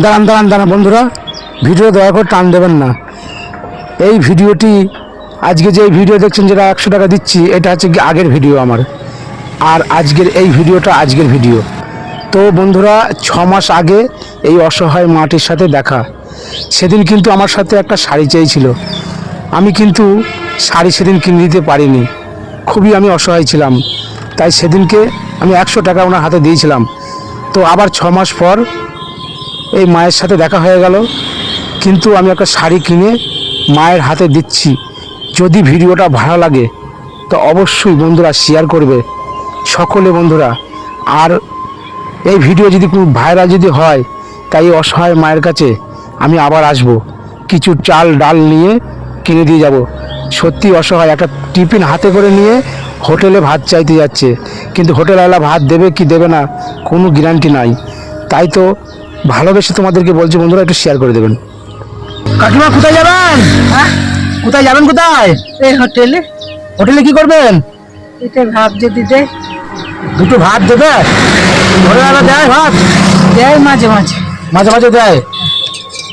দাঁড়ান দাঁড়ান দাঁড়ান, বন্ধুরা, ভিডিও দয়া করে টান দেবেন না। এই ভিডিওটি, আজকে যে ভিডিও দেখছেন যেটা একশো টাকা দিচ্ছি, এটা হচ্ছে আগের ভিডিও আমার। আর আজকের এই ভিডিওটা আজকের ভিডিও। তো বন্ধুরা, ছ মাস আগে এই অসহায় মাটির সাথে দেখা। সেদিন কিন্তু আমার সাথে একটা শাড়ি চেয়েছিল। আমি কিন্তু শাড়ি সেদিন কিনে দিতে পারিনি। খুবই আমি অসহায় ছিলাম। তাই সেদিনকে আমি একশো টাকা ওনার হাতে দিয়েছিলাম। তো আবার ছ মাস পর এই মায়ের সাথে দেখা হয়ে গেল। কিন্তু আমি একটা শাড়ি কিনে মায়ের হাতে দিচ্ছি। যদি ভিডিওটা ভালো লাগে, তো অবশ্যই বন্ধুরা শেয়ার করবে। সকলে বন্ধুরা, আর এই ভিডিও যদি খুব ভাইরাল যদি হয়, তাই অসহায় মায়ের কাছে আমি আবার আসব। কিছু চাল, ডাল নিয়ে কিনে দিয়ে যাব। সত্যি অসহায়, একটা টিফিন হাতে করে নিয়ে হোটেলে ভাত চাইতে যাচ্ছে। কিন্তু হোটেলওয়ালা ভাত দেবে কি দেবে না, কোনো গ্যারান্টি নাই। তাই তো ভালোবেসে তোমাদেরকে বলছি বন্ধুরা একটু শেয়ার করে দেবেন। কাকিমা কোথায় যাবেন? হ্যাঁ? কোথায় যাবেন কোথায়? এই হোটেলে। হোটেলে কি করবেন? এটা ভাব যদি দেয়। দুটো ভাত দেবে? হোটেলওয়ালা দেয় ভাত? দেয় মাঝে মাঝে। মাঝে মাঝে দেয়?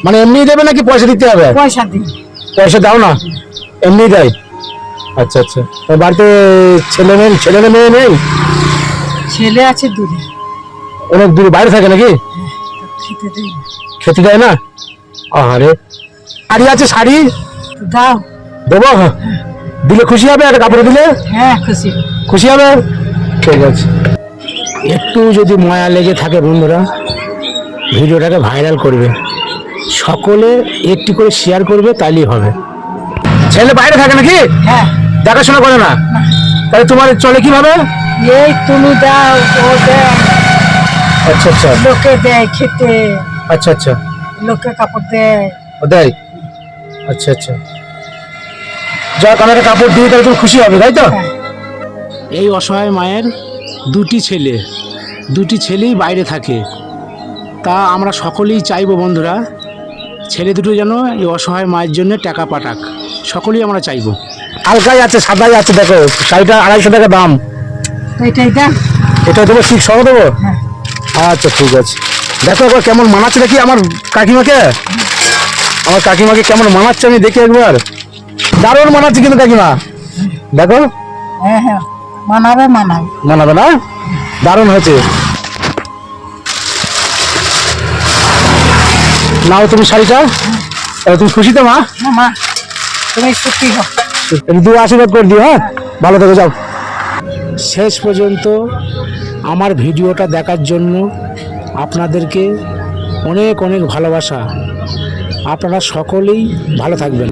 মানে এমনি দেবে নাকি পয়সা দিতে হবে? পয়সা দিই। পয়সা দাও না। এমনি দেয়। আচ্ছা আচ্ছা। বাড়িতে ছেলে মেয়ে ছেলে মেয়ে নেই? ছেলে আছে দূরে অনেক দূরে বাইরে থাকে নাকি? খেতে দেয় না? আরে শাড়ি আছে শাড়ি? দাও। দেবো? দিলে খুশি হবে? একটা কাপড় দিলে? হ্যাঁ খুশি। খুশি হবে? ঠিক আছে। একটু যদি মায়া লেগে থাকে বন্ধুরা ভিডিওটাকে ভাইরাল করবে। সকলে একটি করে শেয়ার করবে তাইলেই হবে। ছেলে বাইরে থাকে নাকি? হ্যাঁ। দেখাশোনা করে না? তাহলে তোমার চলে কীভাবে? এই তুমি দাও ও দেয় আচ্ছা আচ্ছা। লোকে দেয় খেতে। আচ্ছা আচ্ছা। লোকে কাপড় দেয়। ও দেয়? আচ্ছা আচ্ছা। আমি একটা কাপড় দিয়ে তাহলে তুমি খুশি হবে তাই তো? হ্যাঁ। এই অসহায় মায়ের দুটি ছেলে। দুটি ছেলেই বাইরে থাকে। তা আমরা সকলেই চাইব বন্ধুরা ছেলে দুটো যেন এই অসহায় মায়ের জন্য টাকা পাঠাক। সকলেই আমরা চাইব। হালকাই আছে সাদাই আছে দেখো। শাড়িটা আড়াইশো টাকা দাম। এটাই দেন এটা দেবো ঠিক সহ দেবো? হ্যাঁ। আচ্ছা ঠিক আছে। দেখো একবার কেমন মানাচ্ছে দেখি আমার কাকিমাকে। আমার কাকিমাকে কেমন মানাচ্ছে আমি দেখি একবার। দারুণ মানাচ্ছে কিন্তু কাকিমা। দেখো। হ্যাঁ হ্যাঁ মানাবে মানাবে। মানাবে না? দারুণ হয়েছে। নাও তুমি শাড়িটা। এবার তুমি খুশি তো মা? হ্যাঁ মা তুমি সুখী হও। দু আশীর্বাদ করে দিও হ্যাঁ? ভালো থেকো যাও। শেষ পর্যন্ত আমার ভিডিওটা দেখার জন্য আপনাদেরকে অনেক অনেক ভালোবাসা। আপনারা সকলেই ভালো থাকবেন।